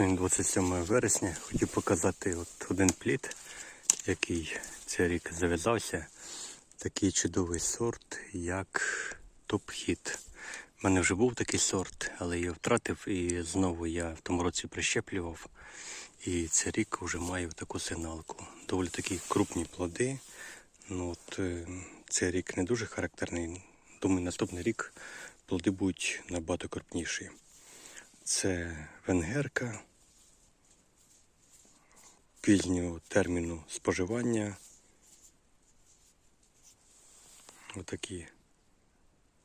Сьогодні 27 вересня. Хотів показати от один плід, який цей рік зав'язався. Такий чудовий сорт, як топ-хіт. У мене вже був такий сорт, але я втратив і знову я в тому році прищеплював. І цей рік вже маю таку сигналку. Доволі такі крупні плоди. Ну, от, е, цей рік не дуже характерний. Думаю, наступний рік плоди будуть набагато крупніші. Це венгерка пізнього терміну споживання. Отакі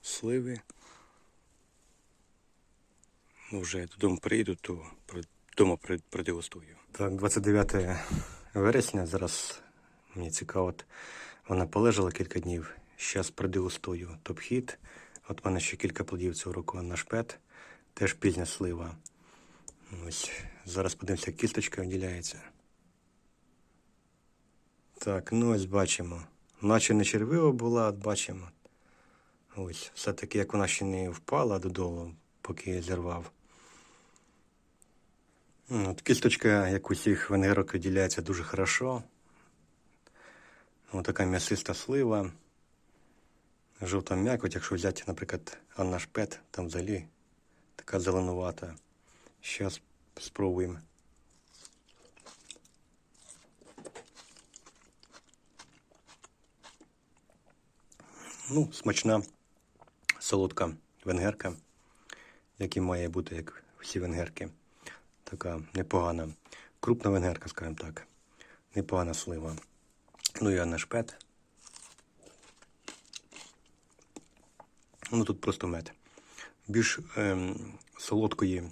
сливи. Ну, вже додому приїду, то вдома продегустую. Так, 29 вересня. Зараз мені цікаво, от вона полежала кілька днів. Зараз продегустую топ-хіт. От в мене ще кілька плодів цього року на шпет. Теж пізня слива. Ось. Зараз подивимося, як кісточка виділяється. Так, ну ось бачимо. Наче не червива була, от бачимо. Ось, все-таки як вона ще не впала додолу, поки я зірвав. Ну, От кісточка, як усіх венгерок, виділяється дуже хорошо. Ось така м'ясиста слива. Жовта м'якоть, якщо взяти, наприклад, Анна Шпет, там взагалі така зеленувата. Зараз спробуємо. Ну, смачна солодка венгерка, як і має бути, як всі венгерки. Така непогана. Крупна венгерка, скажімо так. Непогана слива. Ну і Анна Шпет. Ну тут просто мед. Більш ем, солодкої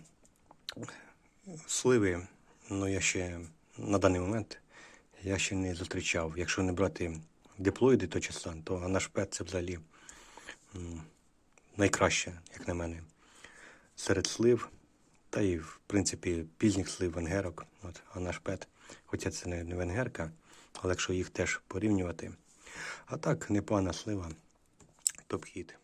сливи, ну я ще на даний момент я ще не зустрічав. Якщо не брати диплоїди то часан, то анашпет це взагалі найкраще, як на мене, серед слив. Та і, в принципі, пізніх слив венгерок. От, анашпет. хоча це не, венгерка, але якщо їх теж порівнювати. А так, непогана слива, топ-хіт.